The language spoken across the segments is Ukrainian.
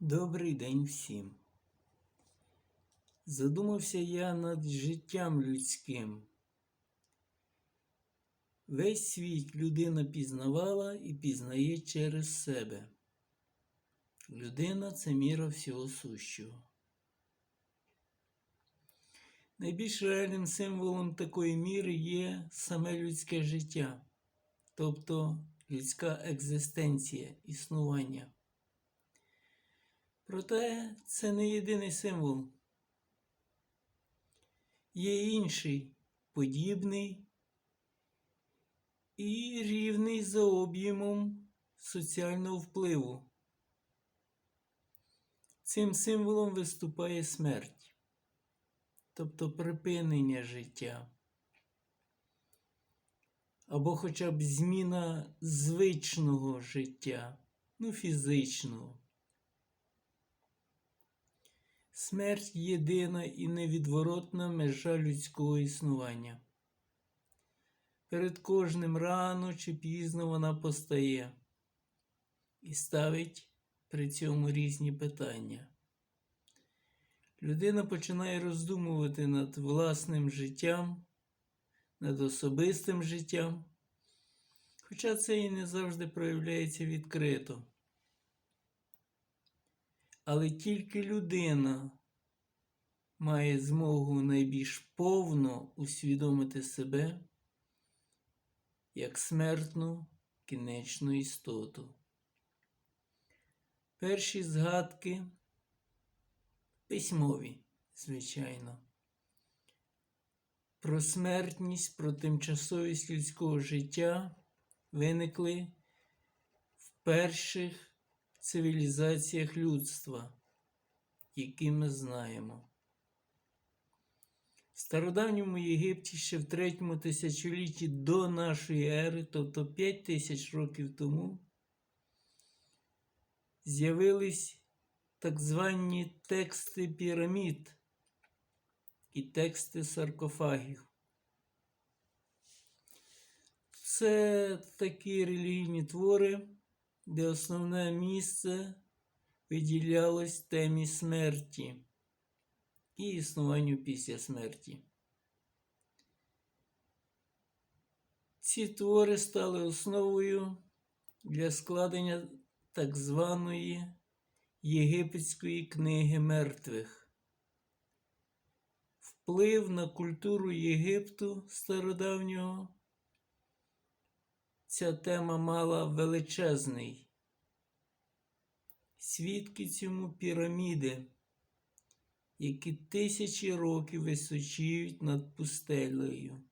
Добрий день всім. Задумався я над життям людським. Весь світ людина пізнавала і пізнає через себе. Людина це міра всього сущого. Найбільш реальним символом такої міри є саме людське життя, тобто людська екзистенція, існування. Проте це не єдиний символ. Є інший, подібний і рівний за об'ємом соціального впливу. Цим символом виступає смерть, тобто припинення життя, або хоча б зміна звичного життя, ну фізичного. Смерть єдина і невідворотна межа людського існування. Перед кожним рано чи пізно вона постає і ставить при цьому різні питання. Людина починає роздумувати над власним життям, над особистим життям, хоча це і не завжди проявляється відкрито. Але тільки людина має змогу найбільш повно усвідомити себе як смертну кінечну істоту. Перші згадки письмові, звичайно, про смертність, про тимчасовість людського життя виникли в перших цивілізаціях людства, які ми знаємо. В стародавньому Єгипті ще в третьому тисячолітті до нашої ери, тобто 5 тисяч років тому, з'явились так звані тексти пірамід і тексти саркофагів. Це такі релігійні твори, де основне місце виділялось темі смерті і існуванню після смерті. Ці твори стали основою для складення так званої Єгипетської книги мертвих. Вплив на культуру Єгипту стародавнього ця тема мала величезний. Свідки цьому піраміди, які тисячі років височіють над пустелею.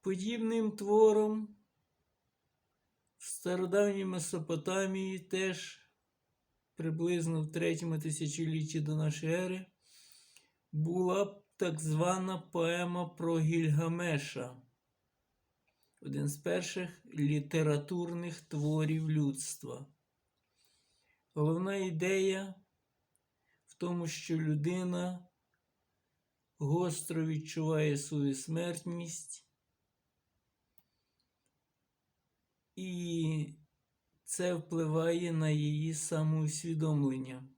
Подібним твором в стародавній Месопотамії теж приблизно в третьому тисячолітті до нашої ери була так звана поема про Гільгамеша, один з перших літературних творів людства. Головна ідея в тому, що людина гостро відчуває свою смертність, і це впливає на її самоусвідомлення.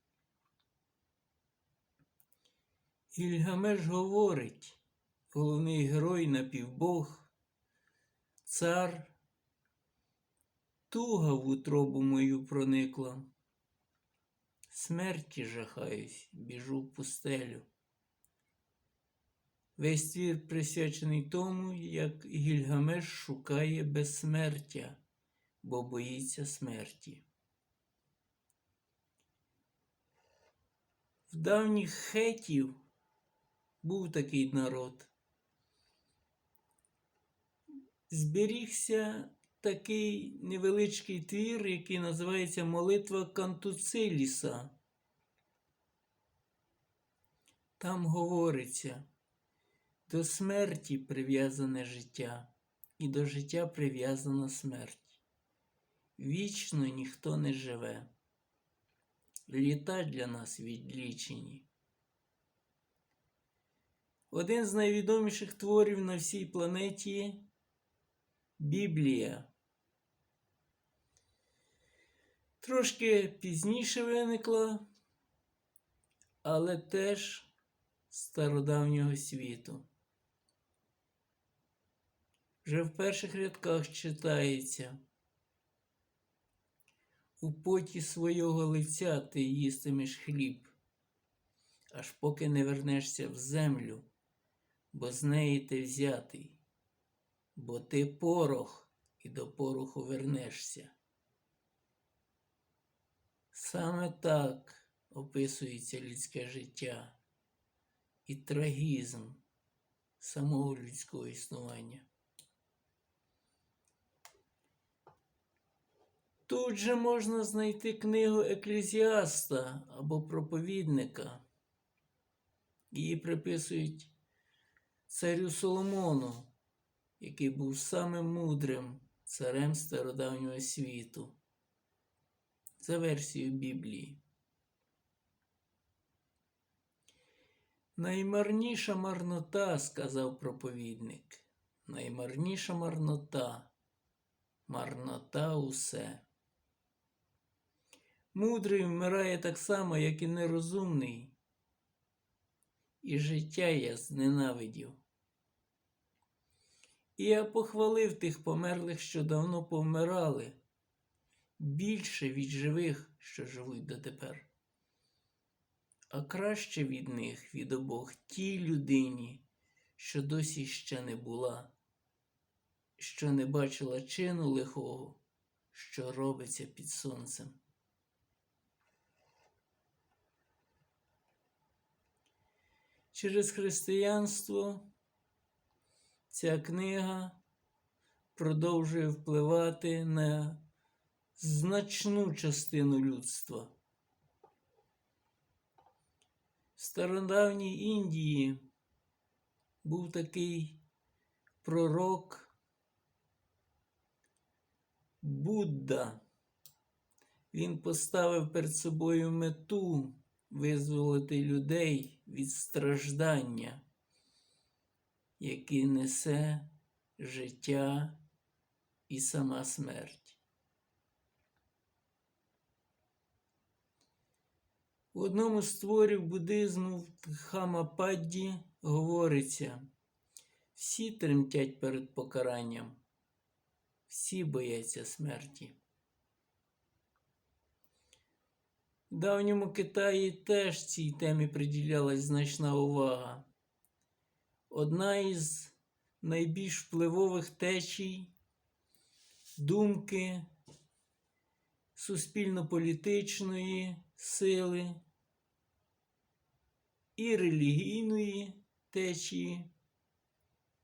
Ільгамеш говорить, головний герой напівбог, цар, туга в утробу мою проникла. Смерті жахаюсь, біжу в пустелю. Весь твір присвячений тому, як Гільгамеш шукає безсмертя, бо боїться смерті. В давніх хетів був такий народ. Зберігся такий невеличкий твір, який називається Молитва Кантуциліса. Там говориться, до смерті прив'язане життя, і до життя прив'язана смерть. Вічно ніхто не живе. Літа для нас відлічені. Один з найвідоміших творів на всій планеті Біблія. Трошки пізніше виникла, але теж стародавнього світу. Вже в перших рядках читається. У поті свого лиця ти їстимеш хліб, аж поки не вернешся в землю, бо з неї ти взятий, бо ти порох і до пороху вернешся. Саме так описується людське життя і трагізм самого людського існування. Тут же можна знайти книгу еклезіаста або проповідника. Її приписують царю Соломону, який був самим мудрим царем стародавнього світу. За версією Біблії. Наймарніша марнота, сказав проповідник. Наймарніша марнота. Марнота усе. Мудрий вмирає так само, як і нерозумний. І життя я зненавидів. І я похвалив тих померлих, що давно повмирали, більше від живих, що живуть дотепер. А краще від них, від обох, тій людині, що досі ще не була, що не бачила чину лихого, що робиться під сонцем. Через християнство ця книга продовжує впливати на значну частину людства. В стародавній Індії був такий пророк Будда. Він поставив перед собою мету визволити людей від страждання, яке несе життя і сама смерть. У одному з творів буддизму в Хамападді говориться, всі тремтять перед покаранням, всі бояться смерті. В давньому Китаї теж цій темі приділялась значна увага. Одна із найбільш впливових течій думки суспільно-політичної сили і релігійної течії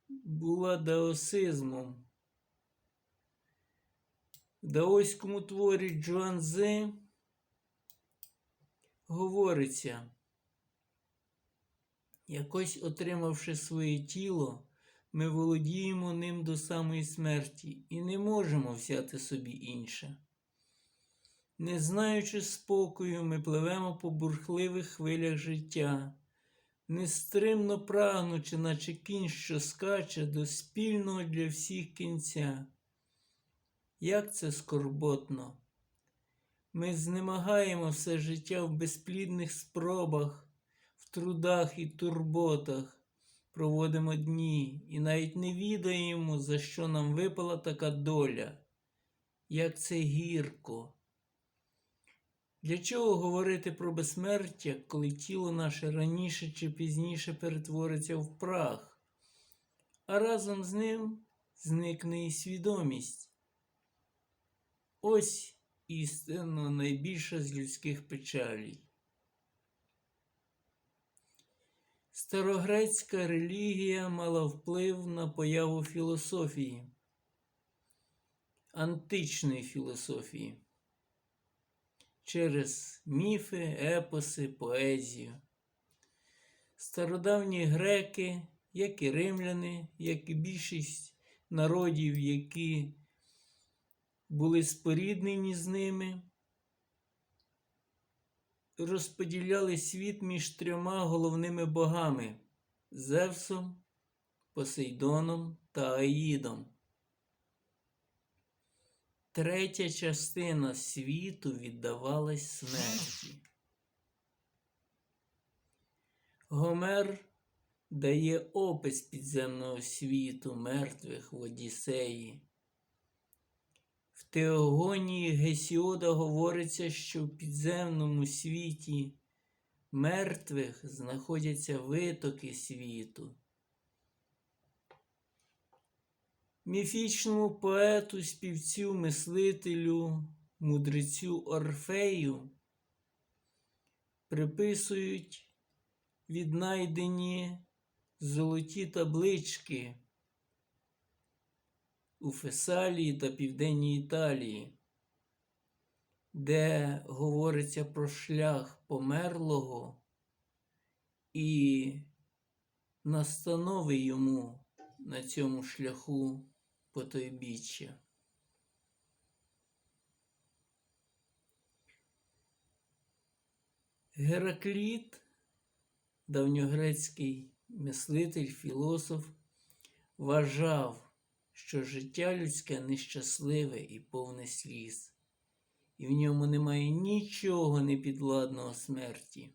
була даосизмом. В даоському творі Джуанзи говориться, якось отримавши своє тіло, ми володіємо ним до самої смерті і не можемо взяти собі інше. Не знаючи спокою, ми пливемо по бурхливих хвилях життя, нестримно прагнучи, наче кінь, що скаче до спільного для всіх кінця. Як це скорботно! Ми знемагаємо все життя в безплідних спробах, в трудах і турботах, проводимо дні і навіть не відаємо, за що нам випала така доля, як це гірко. Для чого говорити про безсмертя, коли тіло наше раніше чи пізніше перетвориться в прах, а разом з ним зникне і свідомість? Ось істинно найбільша з людських печалей. Старогрецька релігія мала вплив на появу філософії, античної філософії через міфи, епоси, поезію. Стародавні греки, як і римляни, як і більшість народів, які були споріднені з ними, розподіляли світ між трьома головними богами Зевсом, Посейдоном та Аїдом. третя частина світу віддавалась смерті. Гомер дає опис підземного світу мертвих в Одіссеї. Теогонії Гесіода говориться, що в підземному світі мертвих знаходяться витоки світу. Міфічному поету, співцю, мислителю, мудрецю Орфею приписують віднайдені золоті таблички у Фесалії та Південній Італії, де говориться про шлях померлого і настанови йому на цьому шляху потойбіччя. Геракліт, давньогрецький мислитель, філософ, вважав, що життя людське нещасливе і повне сліз, і в ньому немає нічого непідладного смерті.